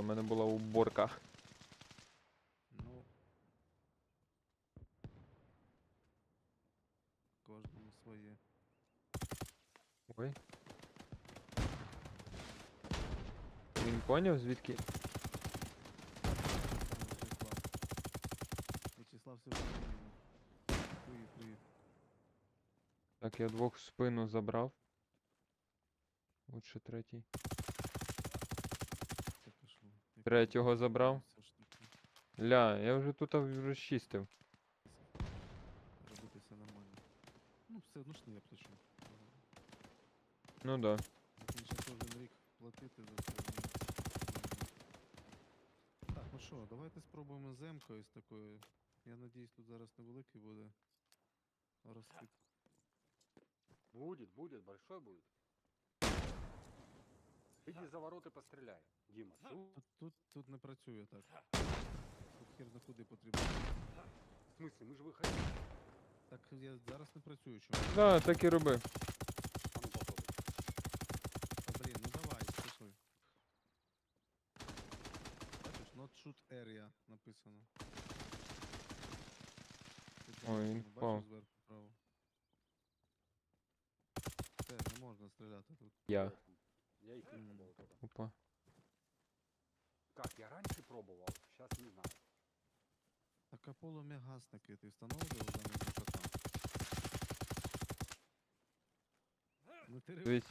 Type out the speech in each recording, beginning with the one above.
у мене була уборка. Ну. Кожному своє. Ой. Він поняв, звідки. Вячеслав. Привіт. Так, я двох в спину забрав. Ще третій. Третього забрав. Ля, я вже тут розчистив. Робити все нормально. Ну, все одно ж не я плачу. Ну да. Звісно, кожен рік платити за це. Так, ну що, давайте спробуємо з емкою з такою. Я надіюсь, тут зараз невеликий буде розкид. Будет, будет, большой будет. Иди за ворот и постреляй, Дима. Су- Тут, тут, тут не працює так. Тут хер на куди потрібно. В смысле, мы же выходим. Так я зараз не працюю, чому? Да, так і роби. А ну попробуй. Та блін, ну давай, пішли. Бачиш, not shoot area написано. Тут Ой, він написано, впав. Бачиш зверху право. Все, не можна стріляти тут. Я. Я их не М. пробовал только. Опа. Как, я раньше пробовал, сейчас не знаю. Так а полум'ягасники ти встановлював замість ДПК? Ну ти Дивись,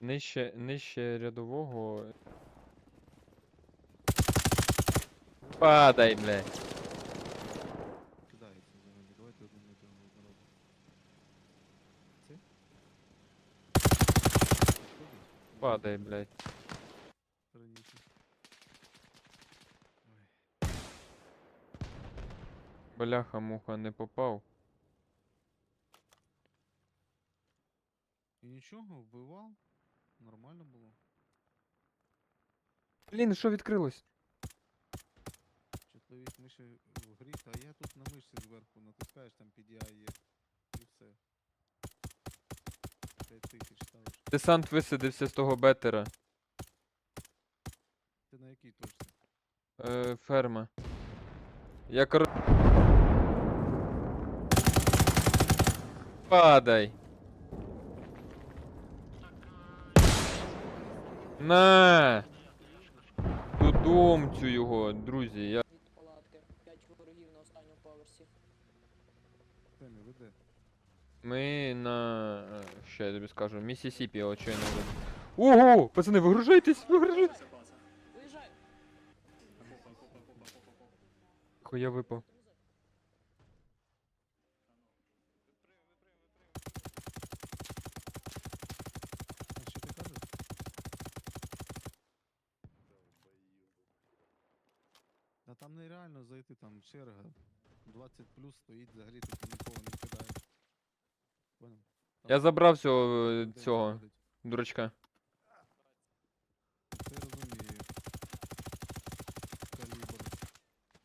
нижче, нижче рядового. Падай, блядь. Кидається взагалі. Давайте один йдемо однородно. Це? Підходить? Падай, блядь. Раніше. Бляха, муха не попав. І нічого, вбивав. Нормально було. Блін, що відкрилось? Чутливість миші в грі, а я тут на мишці зверху натискаєш, там PDI є. І все. 5000 ставиш. Десант висадився з того бетера. Ти на якій точці? Е, ферма. Я кор... Падай. На! Додомцю його, друзі. Я... від палатки. П'ять ворогів на останньому поверсі. Темі, ви де? Ми на... е, Що я тобі скажу? Міссісіпі, очевидно. Ого! Пацани, вигружайтесь! Вигружайтесь! Хуя випав. Та там нереально зайти, там черга. 20 плюс стоїть взагалі, тут нікого не Я забрав цього, е, людей цього заходить. дурачка. Це розумію. Калібр.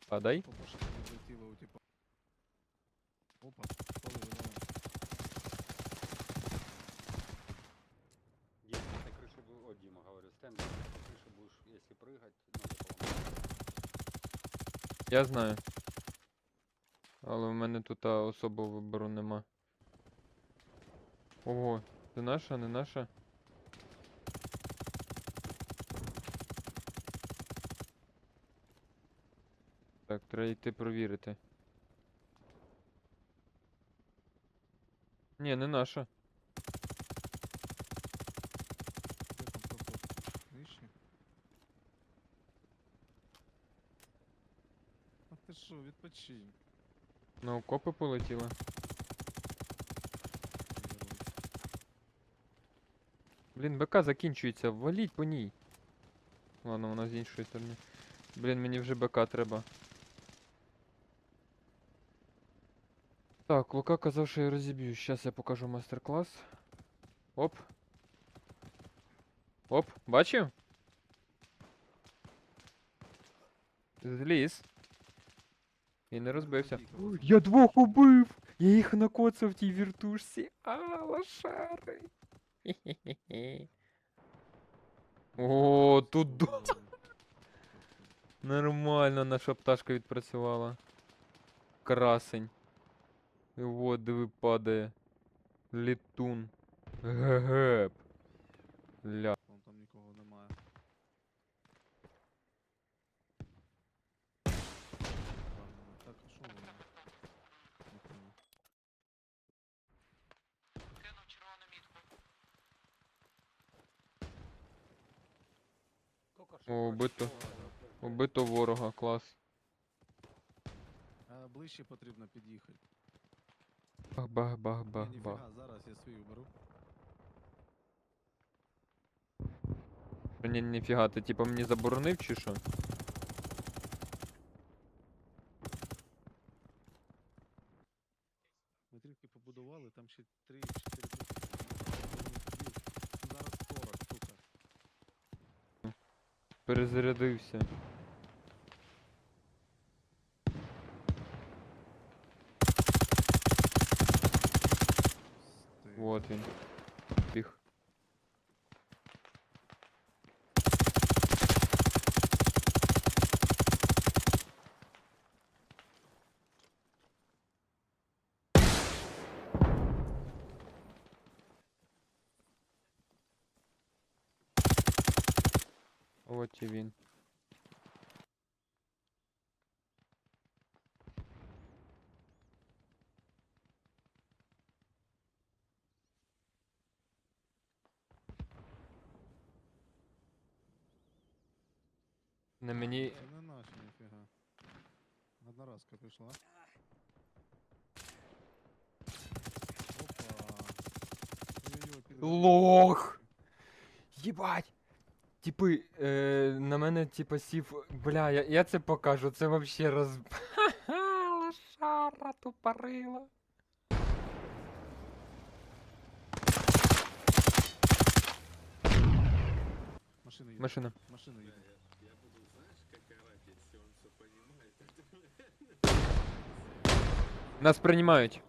Падай. Опа, що там відлетіло у типа. Опа, коли виновен. Дима, с этой крыши бу- О, Дима, говорю, Стэн, с этой крыши будешь, если прыгать, надо поломать. Я знаю. Але в мене тут а, особого вибору нема. Ого, це наша, не наша? Так, треба йти провірити. Ні, не наша. Де там проход? Нижче? А ти що, відпочинь. На окопи полетіла. Блін, БК закінчується, валіть по ній. Ладно, вона з іншої сторони. Блін, мені вже БК треба. Так, Лука казав, що я розіб'ю. Щас я покажу майстер-клас. Оп. Оп, бачив? Зліз. І не розбився. Я двох убив! Я їх накоцав в тій віртушці. А, лошари. О, тут нормально наша пташка відпрацювала. Красень. Вот, от диви падає. Літун. Геп. Ля. Вон там нікого немає. Ладно, Так, а що воно? Не понял. Только О, убито. Убито ворога, клас. А ближче потрібно під'їхати. Бах, бах, бах, Ні, бах, ніфіга, бах. зараз я свій уберу. Ні, ніфіга, ти типа мені заборонив чи що? Ми трішки побудували, там ще 3-4 Перезарядився. Вот він. От і він. На мені. Це не наші, ніфіга. Одноразка пішла. Опа. Ой-ой-ой, підрозумів. Лох! Єбать! Типи, е, на мене типа сів. Бля, я, я це покажу, це вообще роз. Ха-ха, лошара тупорила. Машина їде. Машина. Машина їде. Нас приймають.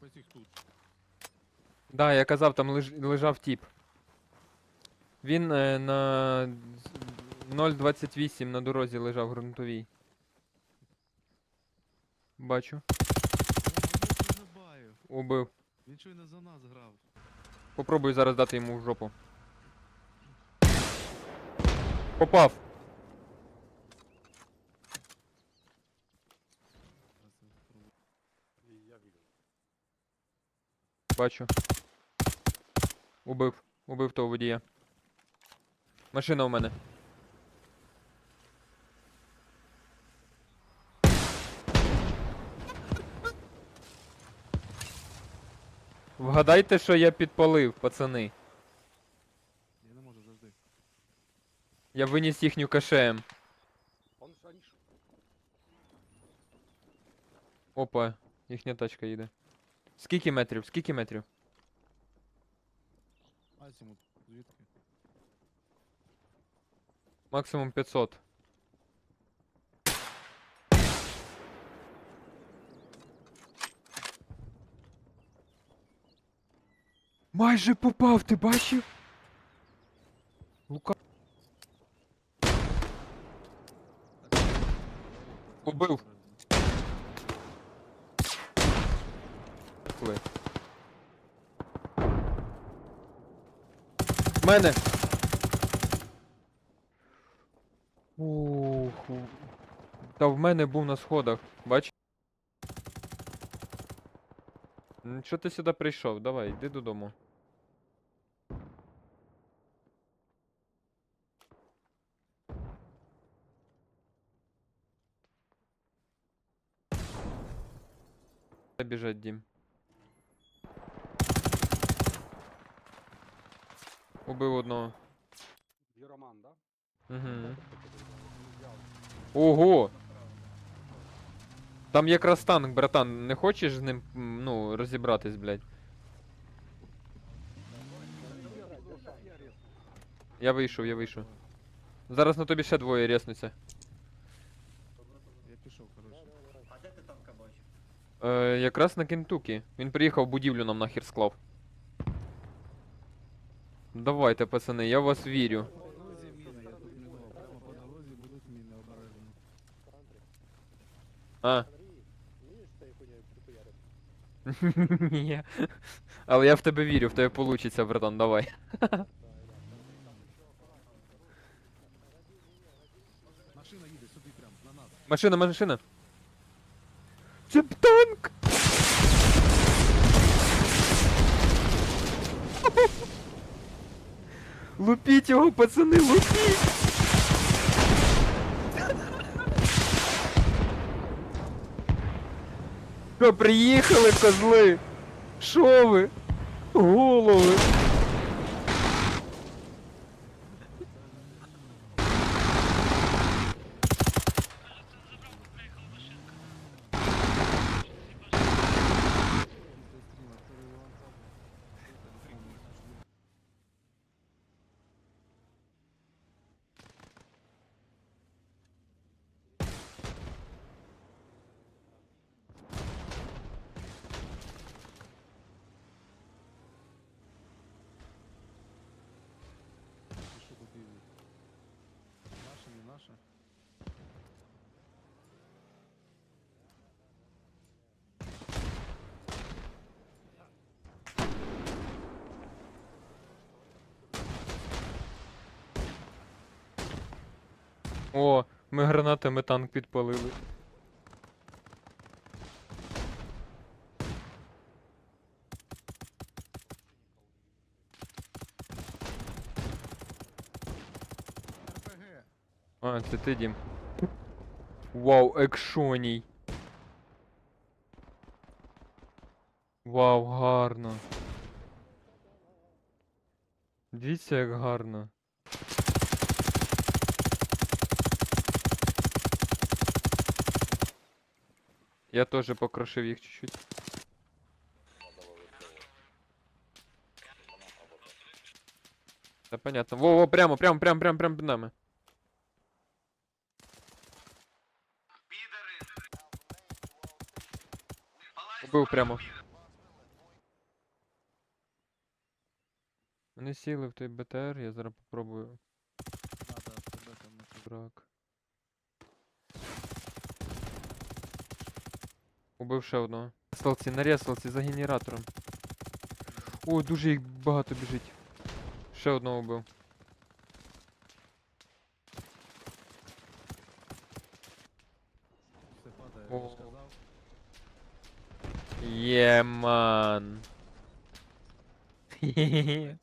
Ось їх тут. Да, я казав, там леж, лежав тіп. Він е, на 0.28 на дорозі лежав ґрунтовій. Бачу. Не. Убив. Він щойно за нас грав. Попробую зараз дати йому в жопу. Попав. Бачу. Убив. Убив того водія. Машина у мене. Вгадайте, що я підпалив, пацани. Я не можу завжди. Я виніс їхню ж- Опа, їхня тачка їде. Скільки метрів? Скільки метрів? Асімут, звідки? Максимум 500. Майже попав, ти бачив? Лука. Убив. Коли? Мене! Ух. Та в мене був на сходах, бач? М, Що ти сюди прийшов? Давай, йди додому. Біжать, Дім? Убив одного. Героман, да? Угу. Ого! Там якраз танк, братан, не хочеш з ним, ну, розібратись, блядь? Я вийшов, я вийшов. Зараз на тобі ще двоє рєснуться. Я пішов, коротше. А де ти танка бачив? Е, якраз на Кентукі. Він приїхав будівлю нам нахер склав. Давайте, пацани, я в вас вірю. По дорозі міни, я тут не думав. Прямо по дорозі будуть міни обережно. А. Ні. Але я в тебе вірю, в тебе получиться, братан, давай. Машина їде сюди прям, на нас. Машина, машина. Це б танк! Лупіть його, пацани, лупіть! Що, приїхали, козли? Що ви? Голови! Після стріма переливанця. Пишу будівлю. Наша, не наша? О, ми гранатами танк підпалили. А, це ти, Дім. Вау, екшоній. Вау, гарно. Дивіться, як гарно. Я теж покрошив їх чуть-чуть. Та понятно. Во, во, прямо, прямо, прямо, прямо, прямо під нами. Убив прямо. Вони сіли в той БТР, я зараз попробую. Да, да, тебе там на цю- Брак. Убив ще одного. Ресалці, на ресалці за генератором. О, дуже їх багато біжить. Ще одного убив. Все падає, я О. ж казав. Єман.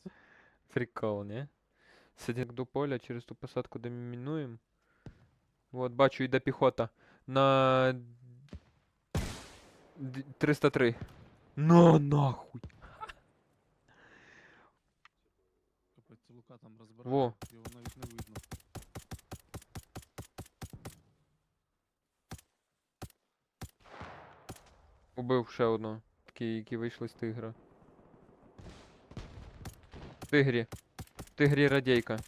Прикол, не? Сидим до поля через ту посадку, де ми мінуємо. Вот, бачу, йде піхота. На д- 303. На нахуй. Капець, Лука там розбирає, Во. його навіть не видно. Убив ще одного. Такі, які вийшли з тигра. В Тигрі. В Тигрі радійка.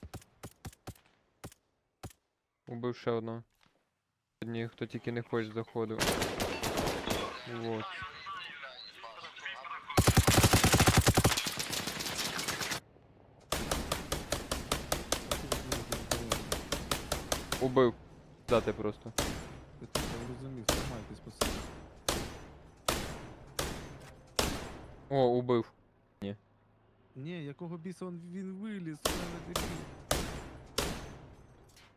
Убив ще одного. Одні, хто тільки не хоче заходив. Вот. Убив. Дати просто. Я це зрозумів, тримайтесь посилі. О, убив. Ні, якого біса він, він виліз, у мене дебіл.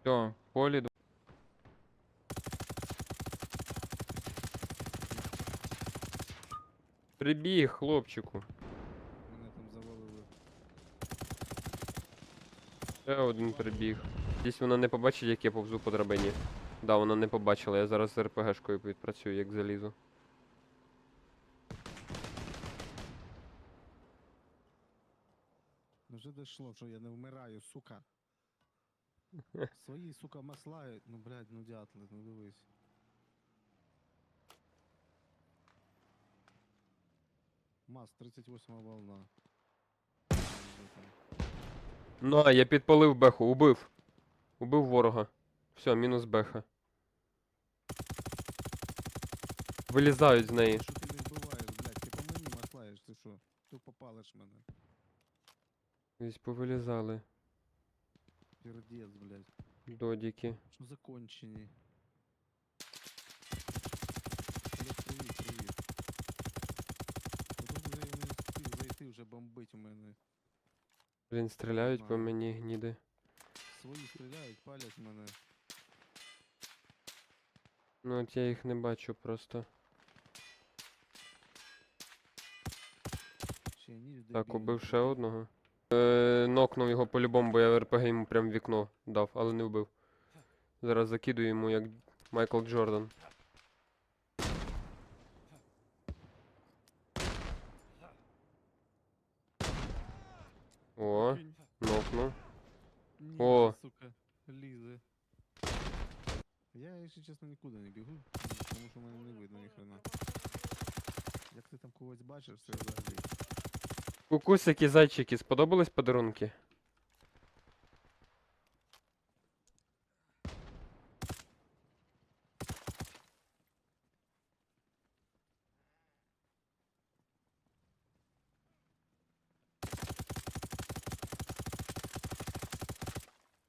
Все, полі. Прибіг, хлопчику. Мене там завалили. Ще один прибіг. Десь вона не побачить, як я повзу по драбині. Да, вона не побачила, я зараз з РПГшкою відпрацюю, як залізу. Вже дійшло, що я не вмираю, сука. Свої, сука, маслають. Ну, блядь, ну дятли, ну дивись. Мас, 38 волна. Там. Ну, я підпалив беху, убив. Убив ворога. Все, мінус беха. Вилізають з неї. Що ти не вбиваєш, блядь? Ти по мені маслаєш, ти що? Ти попалиш мене. Десь повилізали. Пірдець, блядь. Додіки. Що закончені? Привіт, привіт, привіт. Тут вже я не встиг зайти, вже бомбить у мене. Блін, стріляють по мені гніди. Свої стріляють, палять мене. Ну от я їх не бачу просто. Так, убив ще одного. Е, нокнув його по-любому, бо я в РПГ йому прям в вікно дав, але не вбив. Зараз закидую йому як Майкл Джордан. Нокнув. Ні, О. сука, лізе. Я, якщо чесно, нікуди не бігу, тому що мене не видно ніхрена. Як ти там когось бачиш, це взагалі. Кукусики, зайчики, сподобались подарунки?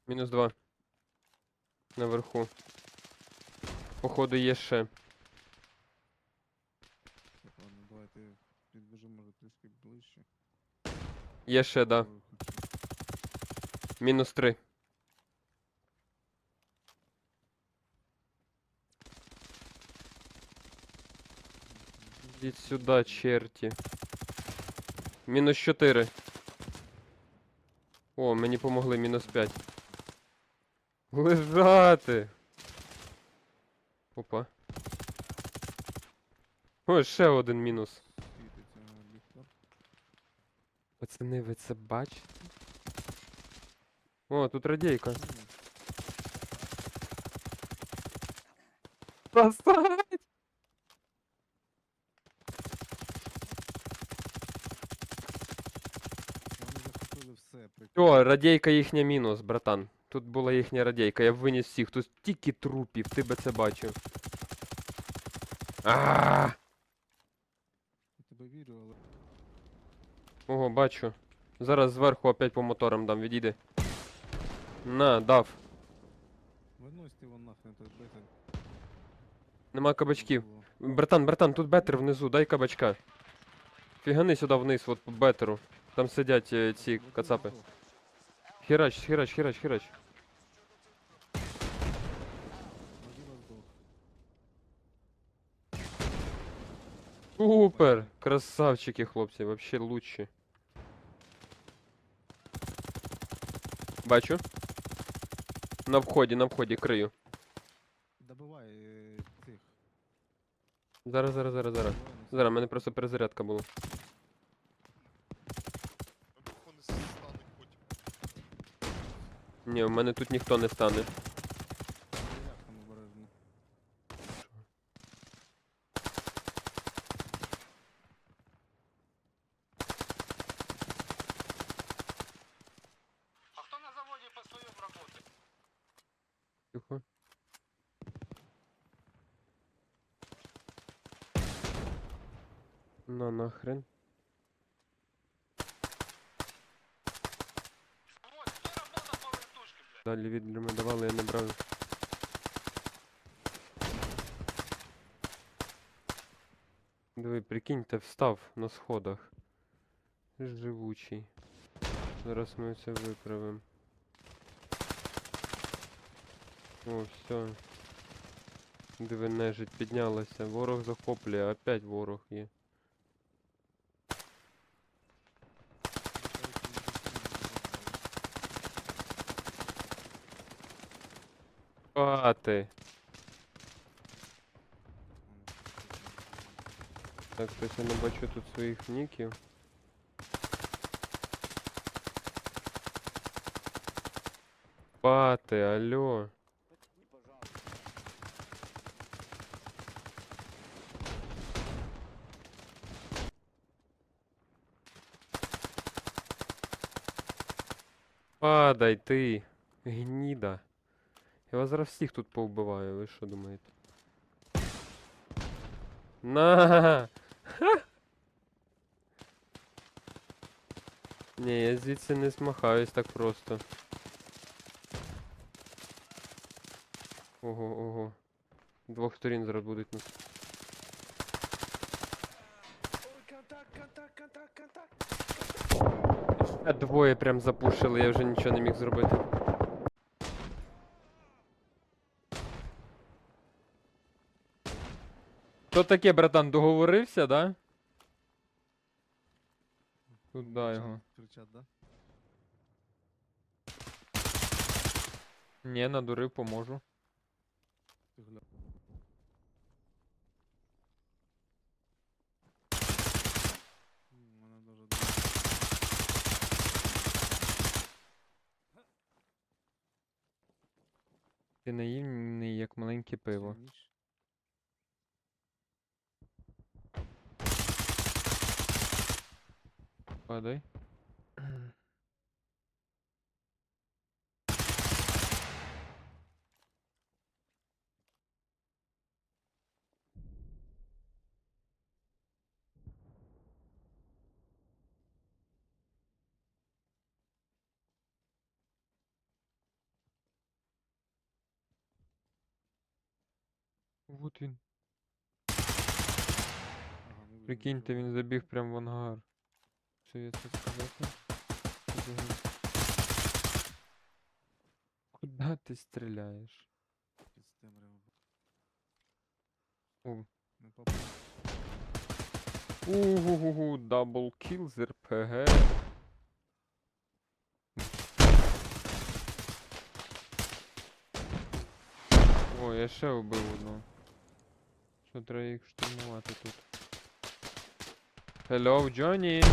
Мінус два. Наверху. Походу є ще. Так, ладно, давайте підбіжимо, може, трішки ближче. Є ще, да. Мінус три. Ідіть сюди, черті. Мінус 4. О, мені помогли, мінус 5. Лежати. Опа. О, ще один мінус. Пацани, ви це бачите? О, тут радійка. Поставить! Все. О, радійка їхня мінус, братан. Тут була їхня радійка, я виніс всіх. Тут стільки трупів, ти би це бачив. А! Я тебе вірю, але Ого, бачу. Зараз зверху опять по моторам дам, відійди. На, дав. виносьте його нахрен той бетер. Нема кабачків. Братан, братан, тут бетер внизу, дай кабачка. Фігани сюди вниз, от по бетеру. Там сидять е, ці кацапи. здох. Хірач, хірач, хірач, хірач. Один здох. Супер! Красавчики, хлопці, вообще лучші. Бачу. На вході, на вході, крию. Добивай е, цих. Зараз, зараз, зараз, зараз. добивай нас. Зараз, в мене просто перезарядка була. Ні, в мене тут ніхто не стане. Як там обережно. А кто на заводе по своем работает? Тихо. На нахрен. Вот, где работа по вертушке, блядь? Далі відремонтували, я не брав. Диви, прикиньте, встав на сходах. Живучий. Зараз ми це виправимо. О, все. Диви, нежить піднялася. Ворог захоплює, опять ворог є. Пати. Так, хтось я не бачу тут своїх ніків. Пати, алло. Падай ти, гніда. Я вас зараз всіх тут повбиваю, ви що думаєте? На! Ні, я звідси не змахаюсь так просто. Ого, ого. Двох сторін зараз будуть нас. А двоє прям запушили, я вже нічого не міг зробити. Що таке, братан, договорився, да? Куда його? Кричать, да? Ні, надурив, поможу. Ти гля... М, Мене дуже добре. Ти наївний, як маленьке пиво. Ніч. Падай. Вот він. Видно Прикиньте, він забіг прямо в ангар. Я сказати? Куда ти стріляєш? Під темрявою. О. Не попав. Угу, дабл кіл з РПГ. О, я ще вбив одного. Що треба їх штурмувати тут? Hello, Johnny!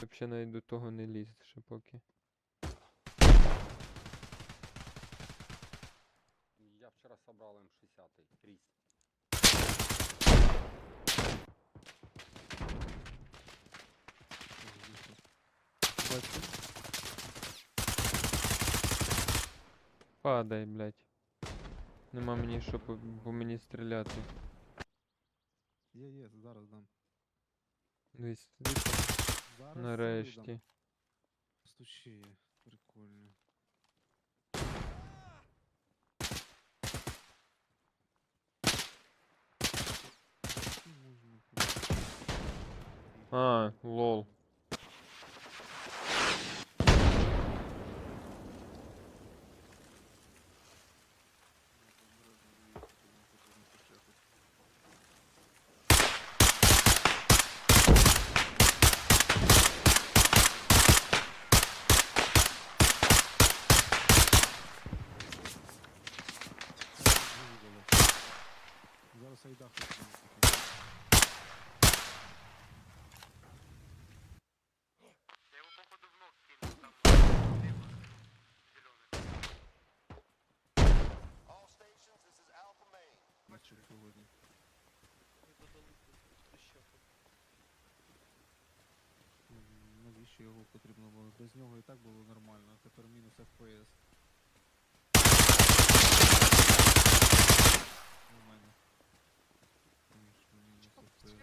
Вообще навіть до того не ліз ще поки. Я вчора собрал М60 ріс. Падай, блядь. Нема мені що по, по мені стріляти. Є, є, зараз дам. Дивись, дивись, Зараз це видам. нарешті. Стучи є. Прикольно. Які можна тут- А, лол. Зараз айда хочу. Бачу сьогодні. М, Навіщо його потрібно було? Без нього і так було нормально, а тепер мінус FPS. Мінус вже.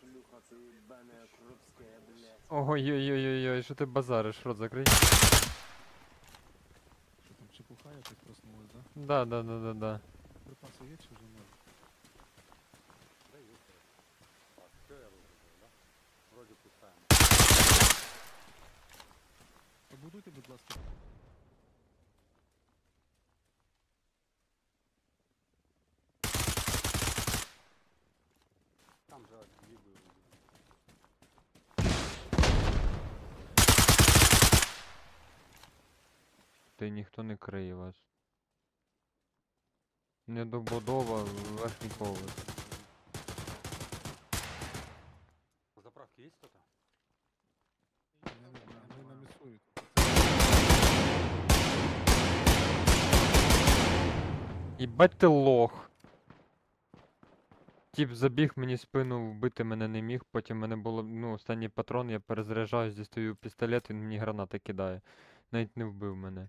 Шлюха ты ебаная крупская, блядь. Ой-ой-ой-ой, що ти базариш, рот закрий. Що там, чепуха якась проснулась, да? Да, да, да, да, да. Припаси є чи вже ноль? Побудуйте, будь ласка. Там же были. Та й ніхто не криє вас. Недобудова верхній поверх. Їбать ти лох. тіп забіг мені спину, вбити мене не міг, потім мене було, ну, останній патрон, я перезаряджаюсь, дістаю пістолет, він мені гранати кидає. Навіть не вбив мене.